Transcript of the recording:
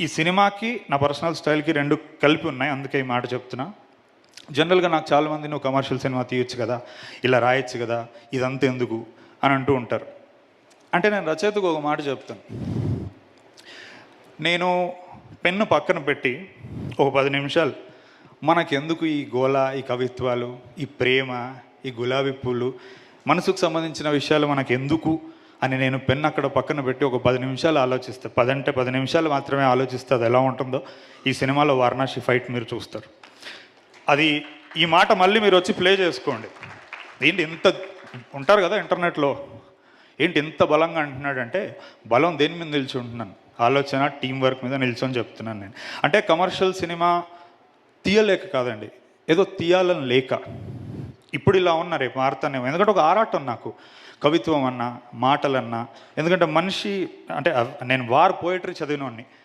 ఈ సినిమాకి నా పర్సనల్ స్టైల్కి రెండు కలిపి ఉన్నాయి అందుకే ఈ మాట చెప్తున్నా. జనరల్గా నాకు చాలామంది నువ్వు కమర్షియల్ సినిమా తీయొచ్చు కదా ఇలా రాయొచ్చు కదా ఇదంతా ఎందుకు అని అంటూ ఉంటారు. అంటే నేను రచయితకు ఒక మాట చెప్తాను. నేను పెన్ను పక్కన పెట్టి ఒక పది నిమిషాలు మనకెందుకు ఈ గోల ఈ కవిత్వాలు ఈ ప్రేమ ఈ గులాబీ పూలు మనసుకు సంబంధించిన విషయాలు మనకెందుకు అని నేను పెన్ను అక్కడ పక్కన పెట్టి ఒక పది నిమిషాలు ఆలోచిస్తే. పది అంటే పది నిమిషాలు మాత్రమే ఆలోచిస్తే. అది ఎలా ఉంటుందో ఈ సినిమాలో వారణాసి ఫైట్ మీరు చూస్తారు. అది ఈ మాట మళ్ళీ మీరు వచ్చి ప్లే చేసుకోండి. ఏంటి ఇంత ఉంటారు కదా ఇంటర్నెట్లో? ఏంటి ఇంత బలంగా అంటున్నాడంటే బలం దేని మీద నిలిచి ఉంటున్నాను? ఆలోచన టీం వర్క్ మీద నిల్చొని చెప్తున్నాను నేను. అంటే కమర్షియల్ సినిమా తీయలేక కాదండి. ఏదో తీయాలని లేక. ఇప్పుడు ఇలా ఉన్నా రేపు మారుతానేమో. ఎందుకంటే ఒక ఆరాటం నాకు. కవిత్వం అన్నా మాటలన్నా. ఎందుకంటే మనిషి అంటే నేను వార్ పోయిటరీ చదివినోడిని.